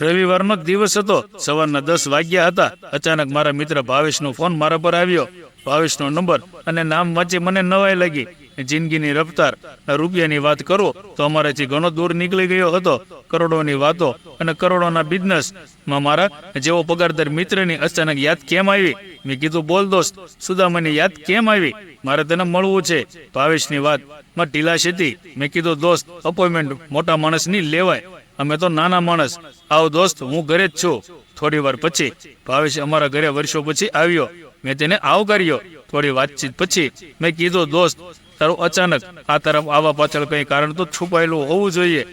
રવિવારનો જ દિવસ હતો. સવારના દસ વાગ્યા હતા. અચાનક મારા મિત્ર ભાવેશનો ફોન મારા પર આવ્યો. ભાવેશનો નંબર અને નામ વાંચી મને નવાઈ લાગી. જિંદગીની રફતાર. રૂપિયાની વાત કરો તો અમારાથી ઘણો દૂર નીકળી ગયો હતો. કરોડોની વાતો અને કરોડોના બિઝનેસ મારા જેવો પગારદાર મિત્રની અચાનક યાદ કેમ આવી? મેં કીધું, બોલ દોસ્ત, સુદામાની યાદ કેમ આવી? મારે તને મળવું છે. ભાવેશની વાતમાં ઢીલાશ હતી. મેં કીધું, દોસ્ત અપોઇન્ટમેન્ટ મોટા માણસની લેવાય. અમે તો નાના માણસ. આવો દોસ્ત, હું ઘરે જ છું. થોડી વાર પછી. ભાવેશ અમારા ઘરે વર્ષો પછી આવ્યો. મેં તેને આવકાર્યો થોડી વાતચીત પછી મેં કીધું, દોસ્ત, તારું અચાનક આ તરફ આવવા પાછળ કંઈ કારણ તો છુપાયેલું હોવું જોઈએ.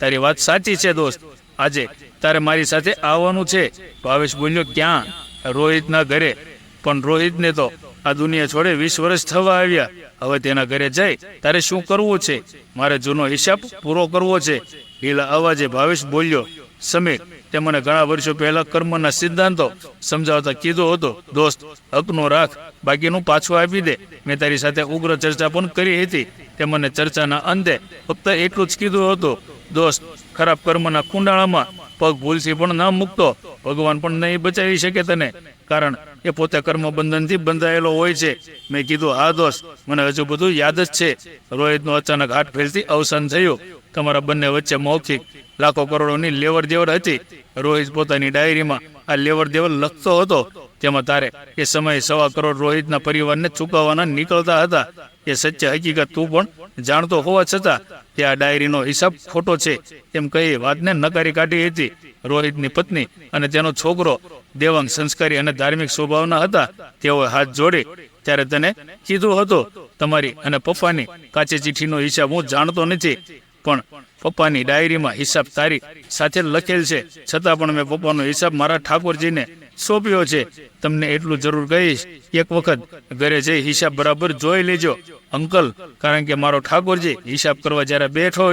તારી વાત સાચી છે, દોસ્ત. આજે તારે મારી સાથે આવવાનું છે. ભાવેશ બોલ્યો, ક્યાં? રોહિતના ઘરે. પણ રોહિતને તો આ દુનિયા છોડે વીસ વર્ષ થવા આવ્યા. હવે તેના ઘરે જઈ તારે શું કરવું છે? મારે જૂનો હિસાબ પૂરો કરવો છે. ઢીલા અવાજે ભાવેશ બોલ્યો, સમીર, તે મને ઘણા વર્ષો પહેલા કર્મના સિદ્ધાંતો સમજાવતા કીધો હતો. દોસ્ત, હકનો રાખ, બાકીનું પાછું આપી દે. મેં તારી સાથે ઉગ્ર ચર્ચા પણ કરી હતી. તે મને ચર્ચાના અંતે ફક્ત એટલું જ કીધું હતું. દોસ્ત, ખરાબ કર્મના કુંડાળામાં પગ ભૂલથી પણ ન મૂકતો. ભગવાન પણ નહીં બચાવી શકે તને. કારણ એ પોતે કર્મ બંધનથી બંધાયેલો હોય છે. મેં કીધું હા દોસ્ત મને હજુ બધું યાદ જ છે. રોહિતનું અચાનક હાથ ફેલથી અવસાન થયું. તમારા બંને વચ્ચે મૌખિક લાખો કરોડોની લેવડ દેવડ હતી. રોહિત પોતાની ડાયરીમાં આ લેવડ દેવડ લખતો હતો તેમાં તારે એ સમયે સવા કરોડ રોહિતના પરિવારને ચૂકવવાના નીકળતા હતા. એ સત્ય હકીકત તું પણ જાણતો હોવા છતાં કે આ ડાયરીનો હિસાબ ખોટો છે. એમ કહી વાતને નકારી કાઢી હતી. રોહિતની પત્ની અને તેનો છોકરો દેવાંગ સંસ્કારી અને ધાર્મિક સ્વભાવના હતા. તેઓએ હાથ જોડી ત્યારે તને કીધું હતું, તમારી અને પપ્પાની કાચી ચીઠીનો હિસાબ હું જાણતો નથી. પણ પપ્પાની ડાયરીમાં હિસાબ તારીખ સાથે લખેલ છે. છતાં પણ મેં પપ્પાનો હિસાબ મારા ઠાકોરજીને સોંપ્યો છે. તમને એટલું જરૂર કહીશ, એક વખત ઘરે જઈ હિસાબ બરાબર જોઈ લેજો, અંકલ, કારણ કે મારો ઠાકોરજી હિસાબ કરવા જ્યારે બેઠો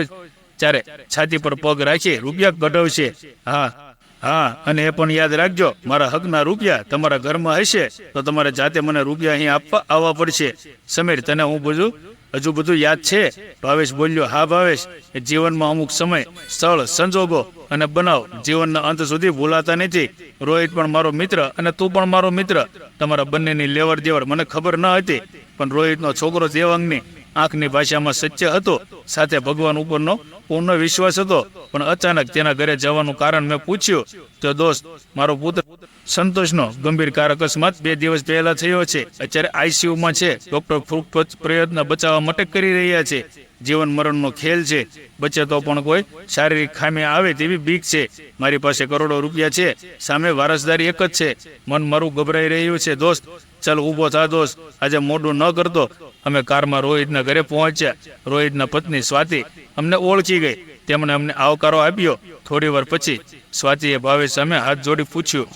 ત્યારે છાતી પર પગ રાખી રૂપિયા ઘટાવશે હા હા, અને એ પણ યાદ રાખજો, મારા હકના રૂપિયા તમારા ઘરમાં હશે, તો તમારે જાતે મને રૂપિયા અહીં આપવા, આવવા પડશે. સમીર, તને હું બધું હજુ બધું યાદ છે? ભાવેશ બોલ્યો, હા, ભાવેશ જીવનમાં અમુક સમય સ્થળ સંજોગો અને બનાવ જીવનના અંત સુધી ભૂલાતા નથી. રોહિત પણ મારો મિત્ર અને તું પણ મારો મિત્ર. તમારા બંનેની લેવડ દેવડ મને ખબર ન હતી, પણ રોહિતનો છોકરો દેવાંગની આંખની ભાષામાં સત્ય હતો, સાથે ભગવાન ઉપરનો પૂર્ણ વિશ્વાસ હતો. પણ અચાનક તેના ઘરે જવાનું કારણ મેં પૂછ્યું, તો દોસ્ત, મારો પુત્ર સંતોષનો ગંભીર કાર અકસ્માત બે દિવસ પહેલા થયો છે. અત્યારે આઈસીયુમાં છે. ડોક્ટર ફૂક પ્રયત્ન બચાવવા માટે કરી રહ્યા છે. જીવન મરણનો ખેલ છે. બચે તો પણ કોઈ શારીરિક ખામી આવે તેવી બીક છે. મારી પાસે કરોડો રૂપિયા છે. સામે વારસદારી એક જ છે. મન મારું ગભરાઈ રહ્યું છે. દોસ્ત, ચાલ ઊભો થા દોસ્ત. આજે મોડું ન કરતો. અમે કારમાં રોહિતના ઘરે પહોંચ્યા. રોહિતના પત્ની સ્વાતિ અમને ઓળખી ગઈ. તેમણે અમને આવકારો આપ્યો. થોડી વાર પછી સ્વાતિએ ભાવેશ સામે હાથ જોડી પૂછ્યું,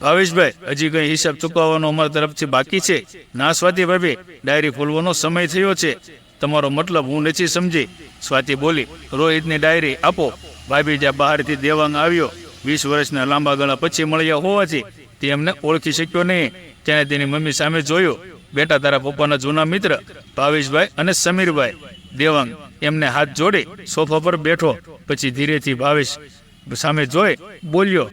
ભાવેશભાઈ, હજી કઈ હિસાબ ચૂકવવાનો અમારા તરફથી બાકી છે? ના, સ્વાતિ ભાભી. ડાયરી ખોલવાનો સમય થયો છે. તમારો મતલબ હું નથી સમજી. સ્વાતિ બોલી, રોહિતની ડાયરી આપો. ભાભીજા બહારથી દેવાંગ આવ્યો, વીસ વર્ષના લાંબા ગાળા પછી મળ્યા હોવાથી તે એમને ઓળખી શક્યો નહીં. તેણે તેની મમ્મી સામે જોયું. બેટા તારા પપ્પાના જૂના મિત્ર, ભાવેશભાઈ અને સમીરભાઈ. દેવાંગ, એમને હાથ જોડી સોફા પર બેઠો. પછી ધીરેથી ભાવેશ સામે જોઈ, બોલ્યો,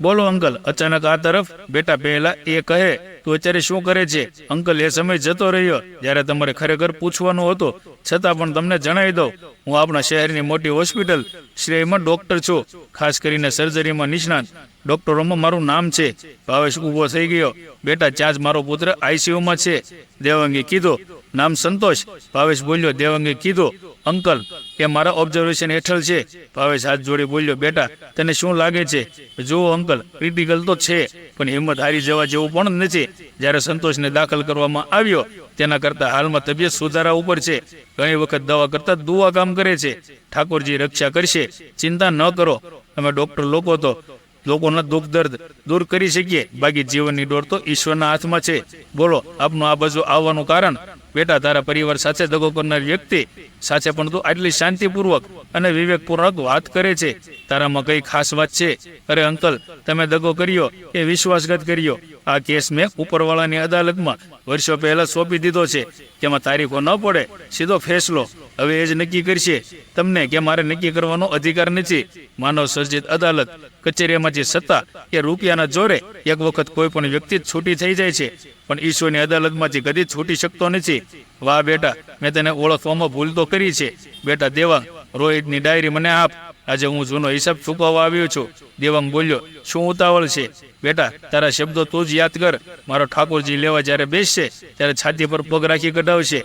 બોલો અંકલ, અચાનક આ તરફ બેટા પહેલા એ કહે તું અત્યારે શું કરે છે? અંકલ એ સમય જતો રહ્યો. જ્યારે તમારે ખરેખર પૂછવાનું હતું. છતાં પણ તમને જણાવી દઉં. હું આપણા શહેરની મોટી હોસ્પિટલ શ્રેયમાં ડોક્ટર છું. ખાસ કરીને સર્જરીમાં નિષ્ણાત. ડોક્ટરોમાં મારું નામ છે. ભાવેશ ઊભો થઈ ગયો. બેટા ચાંચ મારો પુત્ર આઈસીયુમાં છે. દેવાંગી કીધું નામ સંતોષ. ભાવેશ બોલ્યો, દેવાંગે કીધું, અંકલ, એ મારા ઓબ્ઝર્વેશન હેઠળ છે. ભાવેશ હાથ જોડી બોલ્યો, બેટા, તને શું લાગે છે? જુઓ, અંકલ ક્રિટિકલ તો છે, પણ હિંમત હારી જવા જેવું પણ નથી. જ્યારે સંતોષને દાખલ કરવામાં આવ્યો, તેના કરતાં હાલમાં તબિયત સુધારા ઉપર છે. ઘણી વખત દવા કરતાં દુવા કામ કરે છે. ઠાકોરજી રક્ષા કરશે. ચિંતા ન કરો. અમે ડોક્ટર લોકો તો લોકોના દુઃખ દર્દ દૂર કરી શકીએ. બાકી જીવનની દોડ તો ઈશ્વરના હાથમાં છે. બોલો, આપનું આ બાજુ આવવાનું કારણ? બેટા તારા પરિવાર સાથે દગો કરનાર વ્યક્તિ સાથે પણ તું આટલી શાંતિપૂર્વક અને વિવેકપૂર્વક વાત કરે છે. તારામાં કઈ ખાસ વાત છે? અરે અંકલ, તમે દગો કર્યો એ વિશ્વાસઘાત કર્યો? આ કેસ મેં ઉપરવાળાની અદાલતમાં વર્ષો પહેલા સોંપી દીધો છે. તેમાં તારીખો ન પડે, સીધો ફેસલો. હવે એ જ નક્કી કરશે. તમને કે મારે નક્કી કરવાનો અધિકાર નથી? માનવ સર્જિત અદાલત કચેરીમાંથી સત્તા કે રૂપિયાના જોરે એક વખત કોઈ પણ વ્યક્તિ છૂટી થઈ જાય છે. પણ ઈશ્વરની અદાલતમાંથી કદી છૂટી શકતો નથી. વાહ બેટા, મેં તને ઓળખવામાં ભૂલ તો કરી છે. બેટા દેવાંગ, રોહિતની ડાયરી મને આપ. આજે હું જૂનો હિસાબ ચૂકવવા આવ્યો છું. દેવાંગ બોલ્યો, શું ઉતાવળ છે? બેટા, તારા શબ્દો તું જ યાદ કર. મારો ઠાકોરજી લેવા જ્યારે બેસશે, ત્યારે છાતી પર પગ રાખી કઢાવશે.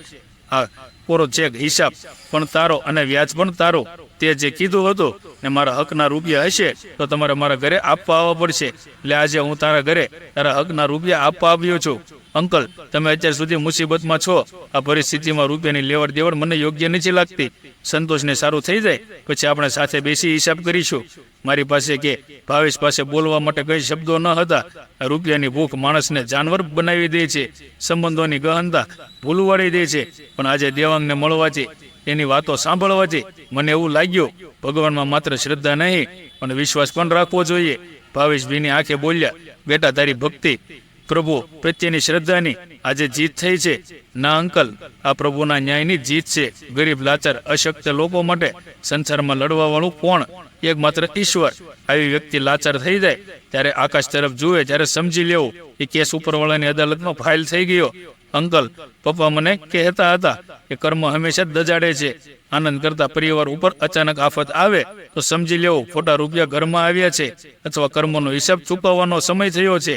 આ કોરો ચેક, હિસાબ. પણ તારો અને વ્યાજ પણ તારો. તે જે કીધું હતું ને મારા હકના રૂપિયા હશે, તો તમારે મારા ઘરે આપવા આવવા પડશે. એટલે આજે હું તારા ઘરે તારા હકના રૂપિયા આપવા આવ્યો છું. અંકલ, તમે અત્યાર સુધી મુસીબતમાં છો. આ પરિસ્થિતિમાં રૂપિયાની લેવડ દેવડ મને યોગ્ય નથી લાગતી. સંતોષને સારું થઈ જાય, પછી આપણે સાથે બેસી હિસાબ કરીશું. મારી પાસે કે ભાવેશ પાસે બોલવા માટે કઈ શબ્દો ન હતા. રૂપિયાની ભૂખ માણસને જાનવર બનાવી દે છે, સંબંધોની ગહનતા ભૂલવાડી દે છે. પણ આજે દેવાંગને મળવાથી એની વાતો સાંભળવાથી મને એવું લાગ્યું, ભગવાનમાં માત્ર શ્રદ્ધા નહીં, પણ વિશ્વાસ પણ રાખવો જોઈએ. ભાવેશભાઈની આંખે બોલ્યા, બેટા, તારી ભક્તિ, પ્રભુ પ્રત્યેની શ્રદ્ધાની આજે જીત થઈ છે. ના, અંકલ, આ પ્રભુના ન્યાયની જીત છે. ગરીબ, લાચાર, અશક્ત લોકો માટે સંસારમાં લડવા વાળું કોણ? એકમાત્ર ઈશ્વર. આવી વ્યક્તિ લાચાર થઈ જાય, ત્યારે આકાશ તરફ જુએ ત્યારે સમજી લેવું, એ કેસ ઉપરવાળાની અદાલતમાં ફાઇલ થઈ ગયો. અંકલ પપ્પા મને કહેતા હતા કે કર્મ હંમેશા દજાડે છે. આનંદ કરતા પરિવાર ઉપર અચાનક આફત આવે તો સમજી લેવો, ખોટા રૂપિયા ઘરમાં આવ્યા છે અથવા કર્મનો હિસાબ ચૂકવવાનો સમય થયો છે.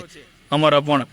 અમારા પણ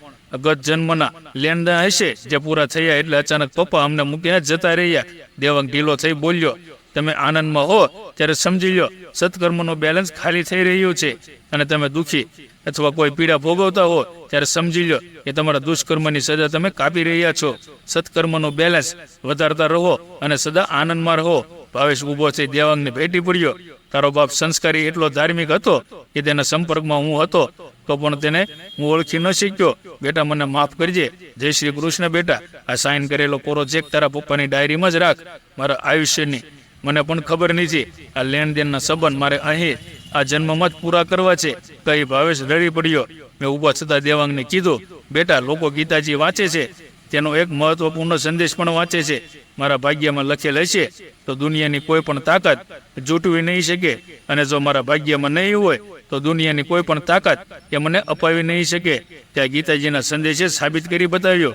ગત જન્મના લેણદાન હશે જે પૂરા થયા એટલે અચાનક પપ્પા અમને મૂકીને જતા રહ્યા. દેવાંગ ઢીલો થઈ બોલ્યો, તમે આનંદમાં હો, ત્યારે સમજી લો સત્કર્મનો બેલેન્સ ખાલી થઈ રહ્યું છે અને તમે દુખી અથવા કોઈ પીડા ભોગવતા હો ત્યારે સમજી લો કે તમારા દુષ્કર્મની સજા તમે કાપી રહ્યા છો. સત્કર્મનું બેલેન્સ વધારતા રહો અને સદા આનંદમાં રહો. ભાવેશ ઊભો થઈ દેવાંગને ભેટી પડ્યો. તારો બાપ સંસ્કારી એટલો ધાર્મિક હતો કે તેના સંપર્કમાં હું હતો, તો પણ તેને હું ઓળખી ન શીખ્યો બેટા, મને માફ કરજે. જય શ્રી કૃષ્ણ બેટા. આ સાઇન કરેલો કોરો ચેક તારા પપ્પાની ડાયરીમાં જ રાખ. મારા આયુષ્યની મને પણ ખબર નથી આ લેણદેનના સંબંધ મારે અહીં આ જન્મમાં જ પૂરા કરવા છે. કઈ ભાવેશ રડી પડ્યો. મેં ઊભા છતાં દેવાંગને કીધું, બેટા, લોકો ગીતાજી વાંચે છે. તેનો એક મહત્વપૂર્ણ સંદેશ પણ વાંચે છે. મારા ભાગ્યમાં લખેલ હશે, તો દુનિયાની કોઈ પણ તાકાત જૂટવી નહીં શકે. અને જો મારા ભાગ્યમાં નહીં હોય, તો દુનિયાની કોઈ પણ તાકાત એ મને અપાવી નહીં શકે. ત્યાં ગીતાજીના સંદેશે સાબિત કરી બતાવ્યો.